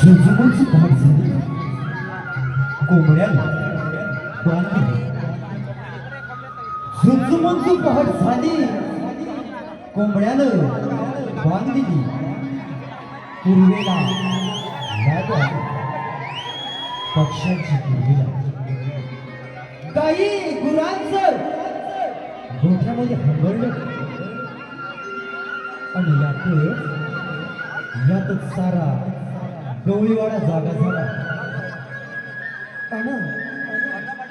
सुजुमोची पहाट झाली. कोंबड्याला बांधली पहाट झाली. कोंबड्यानं बांधली पूर्वेला पक्ष्यांची पूर्वेला. काही गुरांचं. गोठ्यामध्ये हंबरलं. आणि यातच यातच सारा गवळीवाडा जागा झाला.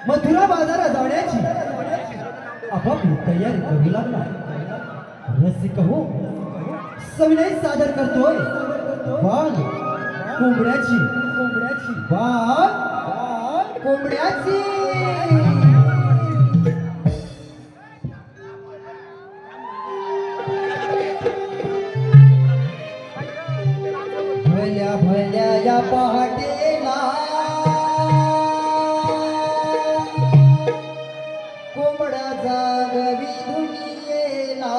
मथुरा बाजारात जाण्याची. आपापली तयारी करू लागला. रसिक हो. सविनय सादर करतोय. बाग कोंबड्याची. कोंबड्याची बाग कोंबड्याची. पहाटेला. कोंबडा जागवी दुनियेला.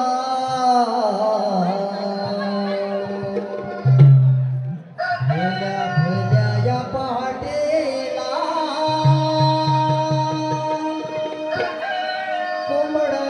भल्या भल्या या पहाटेला. कोंबडा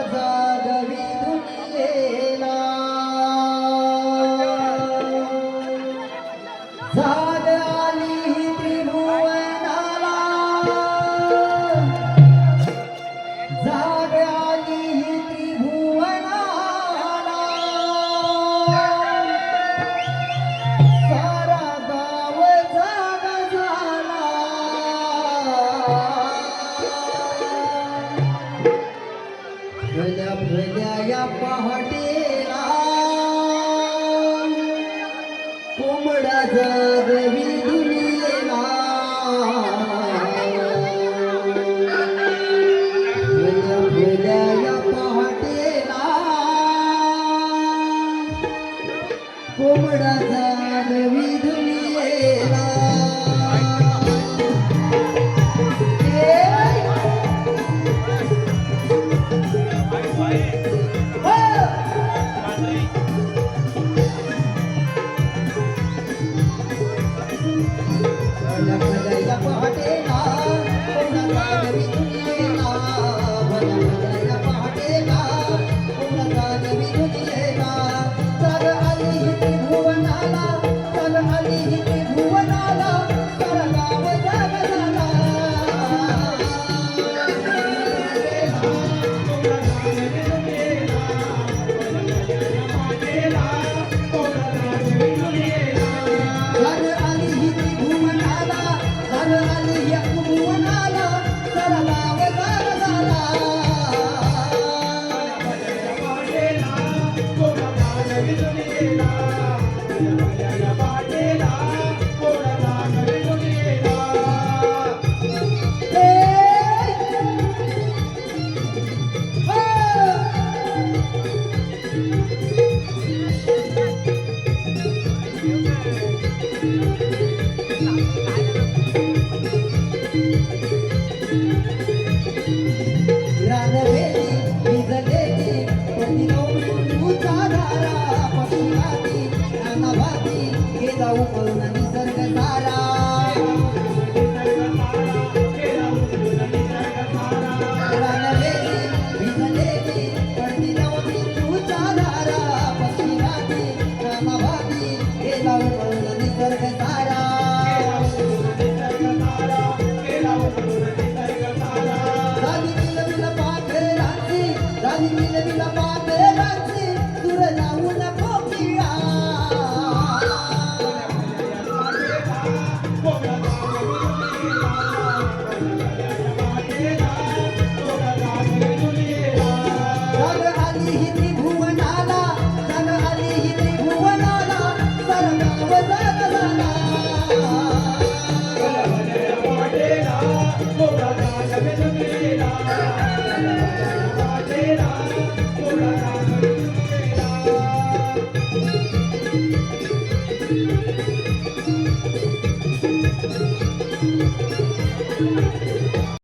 भल्या भल्या या पहाटेला. कोंबडा जागवी दुनियेला. भल्या भल्या या पहाटेला. कोंबडा जागवी दुनियेला. जग दुनिया todo